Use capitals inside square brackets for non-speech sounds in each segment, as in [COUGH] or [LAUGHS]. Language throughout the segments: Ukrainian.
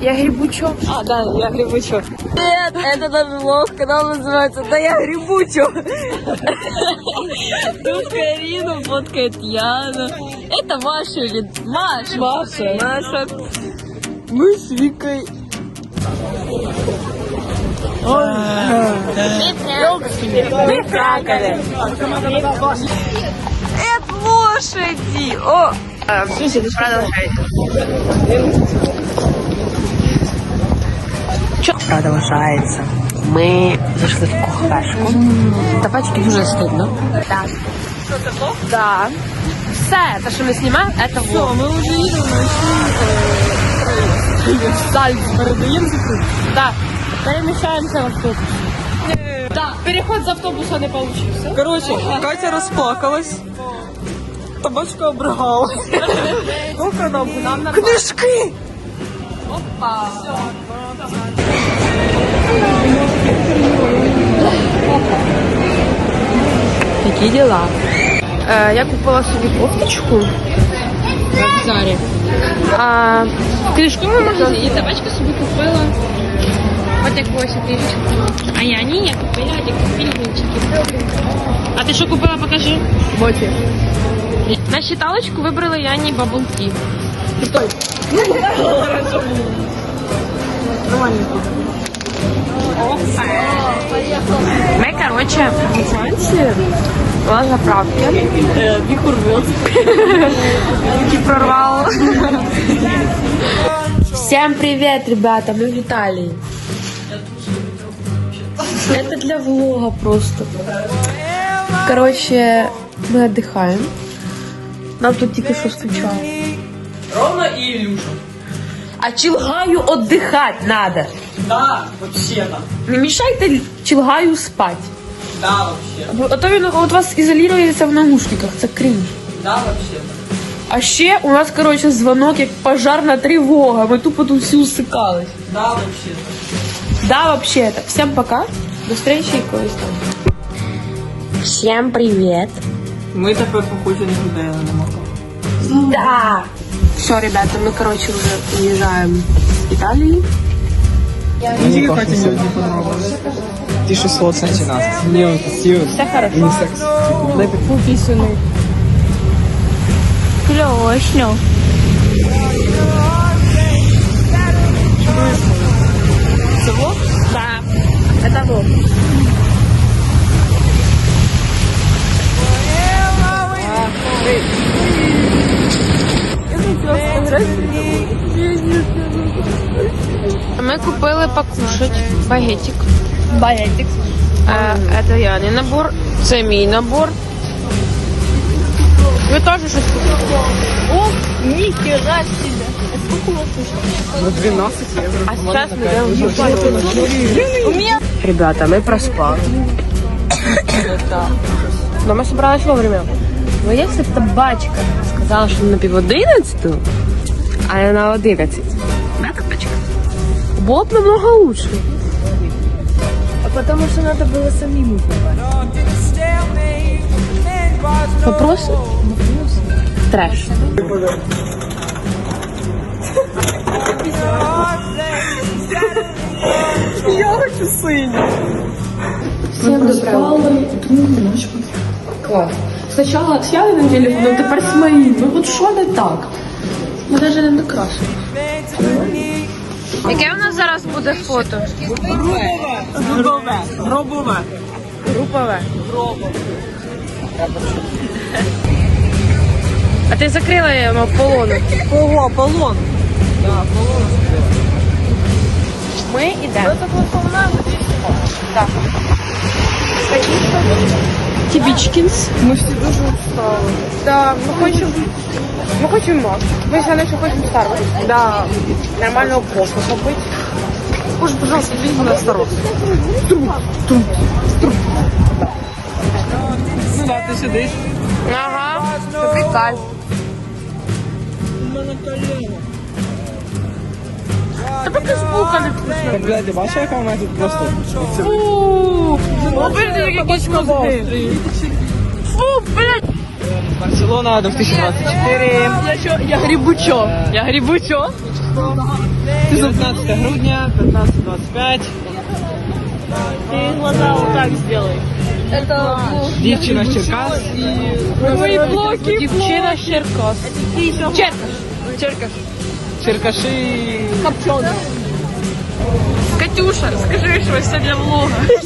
Я грибучо. А, да, я грибучо. Нет, это наш влог, канал называется «Да я грибучу». Тут Карину фоткает Яна. Это Маша или Маша? Маша. Маша. Мы с Викой. Мы плакали. Это лошади. О, продолжайте. Продолжается. Мы зашли в кухашку. Тапачки дуже стыдно. Так. Да. Все, те, що ми знімаємо, це влог. Мы уже едем Сальцбург. Да. Перемещаемся в автобус. Да, переход з автобуса не получився. Короче, Катя расплакалась. Табачка обрыгала. [LAUGHS] Сколько нам? Книжки! Такі діла. Е, я купила собі кофточку в Зарі. А в книжковому магазині і табачку собі купила. От якусь книжечку. А я ні, я купила такі пільгунчики. А ти що купила, покажи. Боті. На считалочку вибрали Яні бабулки. Ми, короче, у Франції була заправки. Віку рвет. Руки прорвало. Всем привет, ребята, мы в Италии. Это для влога просто. Короче, мы отдыхаем. Нам тут тільки що стучало. Ровно и Илюша. А Чилгаю отдыхать надо. Да, вообще-то. Не мешайте Чилгаю спать. Да, вообще. А то він от вас ізолюється в наушниках, це крінж. Да, вообще-то. А ще у нас, короче, дзвонок як пожарна тривога. Ми тупо тут всі усикались. Да, вообще-то. Да, вообще-то. Всем пока. До встречи и колись там. Всем привет. Мы тепер похожі на людей, а не могли. Да. Все, ребята, мы, короче, уже уезжаем в Италию. Мені тільки Катя не одні понравилось. Ти 600 начинаться. Не, вот красиво. Все хорошо. Не секс. Дай Уписанный. Клешню. Всего? Да. Это вот. Мы купили покушать багетик. Багетик. Е, Это Яний набор, це мій набор. Ви теж щось купили? О, нихера себе. А сколько у вас вышло? Ну, 12 евро. А сейчас мы идем Ребята, мы проспали. Но мы собрались вовремя. Но если бы табачка сказала, что на пів одинадцяту, а не на одинадцять, да, табачка? Было бы намного лучше. А потому что надо было самим узнавать. Вопросы? Трэш. Я хочу синий. Всем доброе Класс. Сначала с Яниным телефоном, тепер з моїм. Ну от що не так? Ми навіть не накрасили. Яке у нас зараз буде фото? Грубове. Грубове. Групове. А ти закрила його полону. Кого? Полон. Да, полон. Ми йдемо. Так. Тібічкінс. Ми всі дуже устали. Да, ми хочемо. Ми хочемо мак. Ми ще ще хочемо Starbucks. Да. Нормального кофе побити. Боже, пожалуйста, видите на осторожно. Ну да, ти сидиш. Ага. Тобі кайф. Тебе кашбука не вкусна. Бля, ти бачиш, яка вона тут просто? Фу. Обидно якісь мозги. Фу, блядь. Барселона 2024. Я що, я грибучо. Я грибучо. 19 грудня, 15.25. Ты глаза вот так сделай. Дівчина з Черкас і Мої блоки. Дівчина з Черкас. Черкаш. Черкаш. Черкаши. Катюша, скажи щось це для влога. [LAUGHS]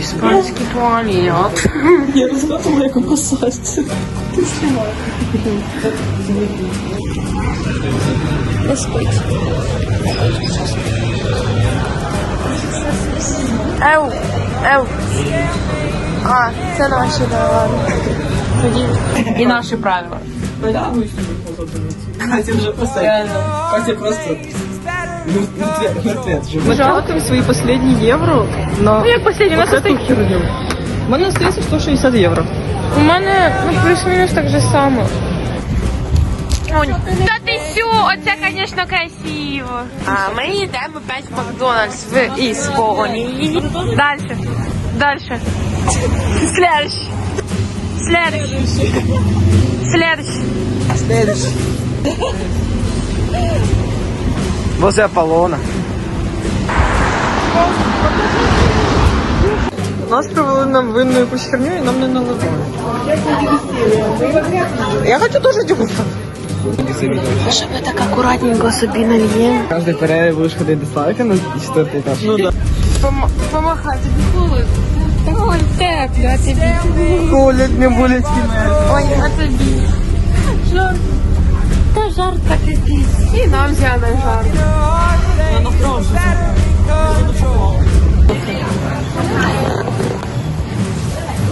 Іспанський туалет. [LAUGHS] Я рассказывала, як опасаться. Еу, еу. А, це наші, да, ладно. І наші правила. Катя вже постоянно. Катя просто мертвец, мертвец. живе. Мы тратим свои последние евро на Ну, як последній, у нас вот эту остатки. херню. У мене остається 160 євро. У мене ну, плюс-мінус так же само. Та ти сю, оце, звісно, красиво. А ми йдемо опять в Макдональдс в Іспанії. Дальше. Дальше. Следующий. Следующий. Следующий. Следующий. Возле Аполлона. Нас провели нам винну якусь херню і нам не наливали. Я хочу теж дегустати. Щоб ми так акуратненько собі нальємо. Каждый перерыв будешь ходить до Славика на четвертый этаж. Ну да. Помахати тобі коли. Ой, тепло, а тобі. Колят мне булечки Ой, а тобі. Жарко. Та жарко тобі. І нам зяна жарко.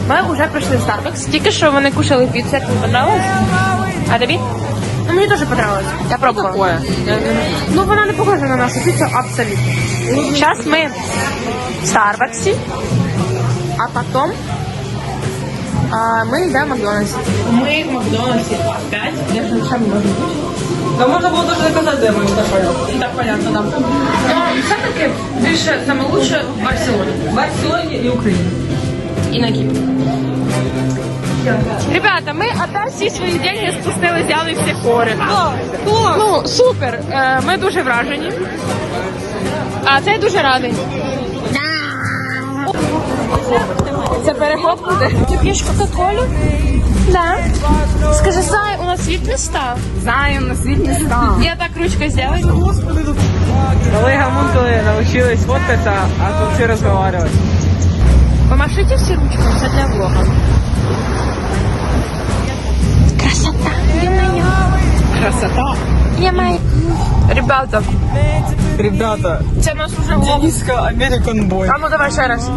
Ми вже прийшли в Starbucks. Тільки що вони кушали піцу, як тобі понравилось? А тобі? Ну, мені теж понравилось. Я пробувала. Ну, вона не похожа на нашу піцу абсолютно. Зараз ми в Старбаксі, а потім а, ми йдемо в Макдональдс. Ми в Макдональдсі опять. Я ж ще не бути. Да можна було даже заказати, де ми так понятно. І так понятно, да. Ну, все-таки більше саме лучше в Барселоні. В Барселоні і Україні. І на Кіпрі. Ребята, ми опять всі свої деньги спустили, взяли всі хори. Ну, супер. Е, Ми дуже вражені. А цей дуже радий. Це переход буде. Ти п'єш Кока-Колю? Да. Скажи, Зай, у нас світ не став. Зай, у нас світ не став. Я так ручкой сделаю. Коли гомункули научились фоткаться, а тут все разговаривать. Помашите всі ручками, це для влога. Красота. Красота. Я маю. Ребята, Ребята, це нас уже. Дениска American Boy. А ну давай ще раз.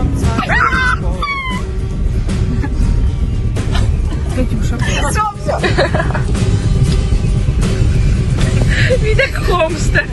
Катюша. Все, все. Як хомстер.